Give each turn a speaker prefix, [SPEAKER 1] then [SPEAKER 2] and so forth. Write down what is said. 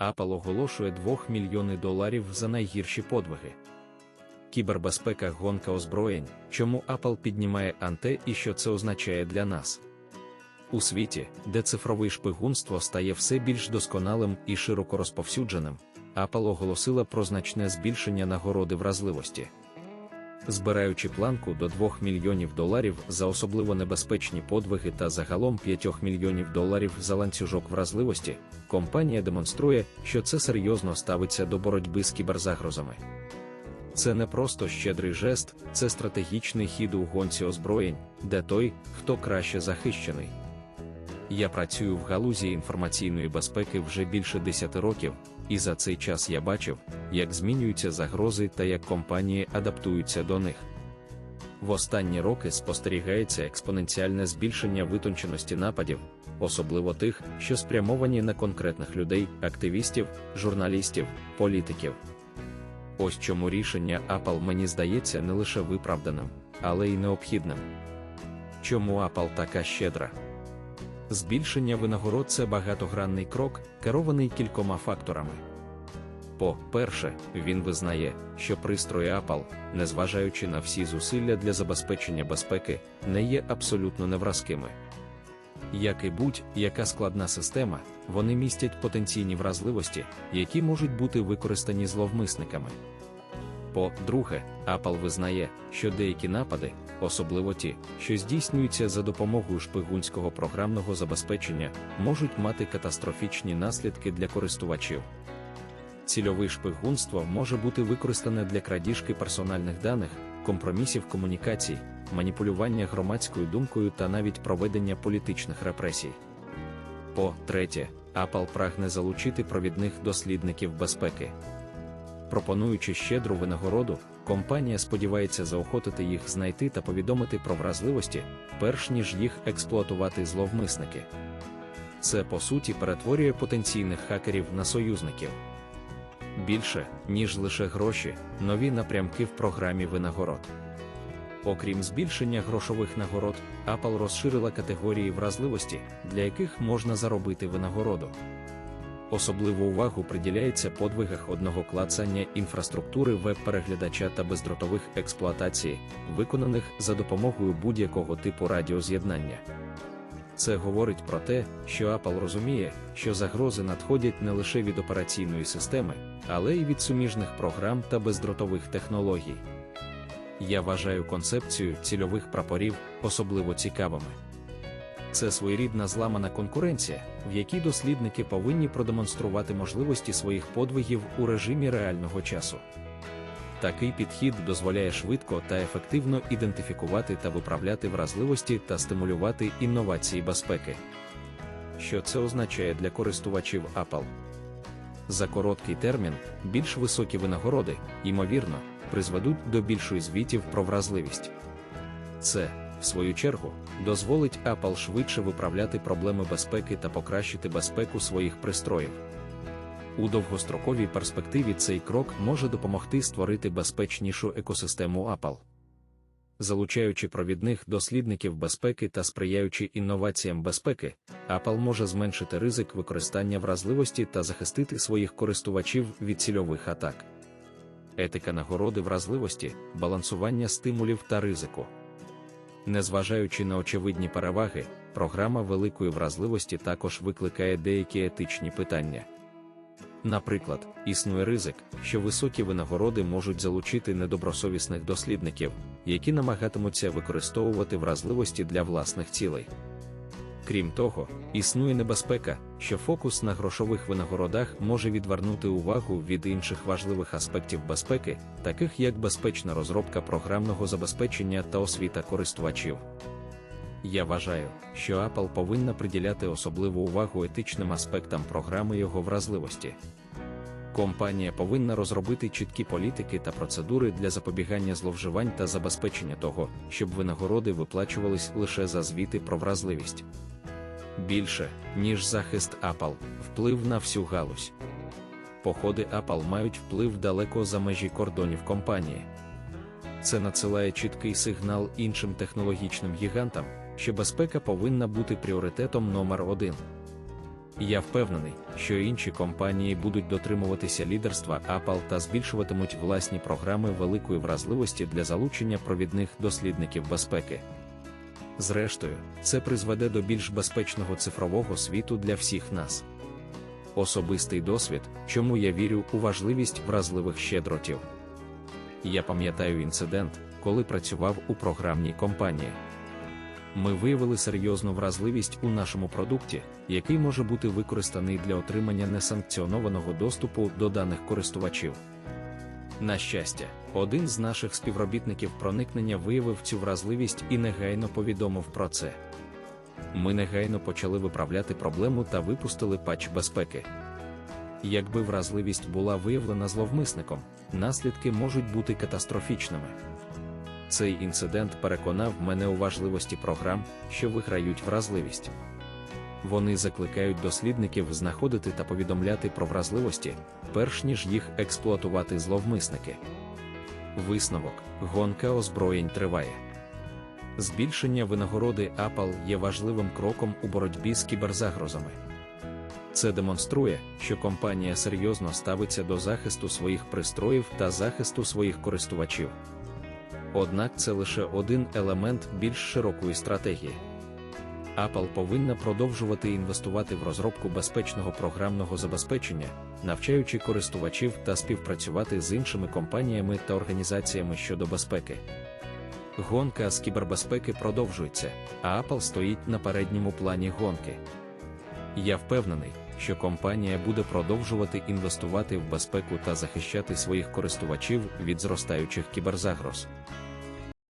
[SPEAKER 1] Apple оголошує 2 мільйони доларів за найгірші подвиги. Кібербезпека гонка озброєнь, чому Apple піднімає анте і що це означає для нас. У світі, де цифрове шпигунство стає все більш досконалим і широко розповсюдженим, Apple оголосила про значне збільшення нагороди вразливості. Збираючи планку до 2 мільйонів доларів за особливо небезпечні подвиги та загалом 5 мільйонів доларів за ланцюжок вразливості, компанія демонструє, що це серйозно ставиться до боротьби з кіберзагрозами. Це не просто щедрий жест, це стратегічний хід у гонці озброєнь, де той, хто краще захищений. Я працюю в галузі інформаційної безпеки вже більше 10 років, і за цей час я бачив, як змінюються загрози та як компанії адаптуються до них. В останні роки спостерігається експоненціальне збільшення витонченості нападів, особливо тих, що спрямовані на конкретних людей, активістів, журналістів, політиків. Ось чому рішення Apple мені здається не лише виправданим, але й необхідним. Чому Apple така щедра? Збільшення винагород це багатогранний крок, керований кількома факторами. По-перше, він визнає, що пристрої Apple, незважаючи на всі зусилля для забезпечення безпеки, не є абсолютно невразкими. Як і будь-яка складна система, вони містять потенційні вразливості, які можуть бути використані зловмисниками. По-друге, Apple визнає, що деякі напади, особливо ті, що здійснюються за допомогою шпигунського програмного забезпечення, можуть мати катастрофічні наслідки для користувачів. Цільове шпигунство може бути використане для крадіжки персональних даних, компромісів комунікацій, маніпулювання громадською думкою та навіть проведення політичних репресій. По-третє, Apple прагне залучити провідних дослідників безпеки. Пропонуючи щедру винагороду, компанія сподівається заохотити їх знайти та повідомити про вразливості, перш ніж їх експлуатувати зловмисники. Це по суті перетворює потенційних хакерів на союзників. Більше, ніж лише гроші, нові напрямки в програмі винагород. Окрім збільшення грошових нагород, Apple розширила категорії вразливості, для яких можна заробити винагороду. Особливу увагу приділяється подвигах одного клацання інфраструктури веб-переглядача та бездротових експлуатацій, виконаних за допомогою будь-якого типу радіоз'єднання. Це говорить про те, що Apple розуміє, що загрози надходять не лише від операційної системи, але й від суміжних програм та бездротових технологій. Я вважаю концепцію цільових прапорів особливо цікавими. Це своєрідна зламана конкуренція, в якій дослідники повинні продемонструвати можливості своїх подвигів у режимі реального часу. Такий підхід дозволяє швидко та ефективно ідентифікувати та виправляти вразливості та стимулювати інновації безпеки. Що це означає для користувачів Apple? За короткий термін, більш високі винагороди, ймовірно, призведуть до більшої звітів про вразливість. Це, в свою чергу, дозволить Apple швидше виправляти проблеми безпеки та покращити безпеку своїх пристроїв. У довгостроковій перспективі цей крок може допомогти створити безпечнішу екосистему Apple. Залучаючи провідних дослідників безпеки та сприяючи інноваціям безпеки, Apple може зменшити ризик використання вразливості та захистити своїх користувачів від цільових атак. Етика нагороди вразливості, балансування стимулів та ризику. Незважаючи на очевидні переваги, програма великої вразливості також викликає деякі етичні питання. Наприклад, існує ризик, що високі винагороди можуть залучити недобросовісних дослідників, які намагатимуться використовувати вразливості для власних цілей. Крім того, існує небезпека, що фокус на грошових винагородах може відвернути увагу від інших важливих аспектів безпеки, таких як безпечна розробка програмного забезпечення та освіта користувачів. Я вважаю, що Apple повинна приділяти особливу увагу етичним аспектам програми його вразливості. Компанія повинна розробити чіткі політики та процедури для запобігання зловживань та забезпечення того, щоб винагороди виплачувались лише за звіти про вразливість. Більше, ніж захист Apple, вплив на всю галузь. Походи Apple мають вплив далеко за межі кордонів компанії. Це надсилає чіткий сигнал іншим технологічним гігантам, що безпека повинна бути пріоритетом номер один. Я впевнений, що інші компанії будуть дотримуватися лідерства Apple та збільшуватимуть власні програми великої вразливості для залучення провідних дослідників безпеки. Зрештою, це призведе до більш безпечного цифрового світу для всіх нас. Особистий досвід, чому я вірю у важливість вразливих щедротів. Я пам'ятаю інцидент, коли працював у програмній компанії. Ми виявили серйозну вразливість у нашому продукті, який може бути використаний для отримання несанкціонованого доступу до даних користувачів. На щастя, один з наших співробітників проникнення виявив цю вразливість і негайно повідомив про це. Ми негайно почали виправляти проблему та випустили патч безпеки. Якби вразливість була виявлена зловмисником, наслідки можуть бути катастрофічними. Цей інцидент переконав мене у важливості програм, що виграють вразливість. Вони закликають дослідників знаходити та повідомляти про вразливості, перш ніж їх експлуатувати зловмисники. Висновок: гонка озброєнь триває. Збільшення винагороди Apple є важливим кроком у боротьбі з кіберзагрозами. Це демонструє, що компанія серйозно ставиться до захисту своїх пристроїв та захисту своїх користувачів. Однак це лише один елемент більш широкої стратегії. Apple повинна продовжувати інвестувати в розробку безпечного програмного забезпечення, навчаючи користувачів та співпрацювати з іншими компаніями та організаціями щодо безпеки. Гонка з кібербезпеки продовжується, а Apple стоїть на передньому плані гонки. Я впевнений, що компанія буде продовжувати інвестувати в безпеку та захищати своїх користувачів від зростаючих кіберзагроз.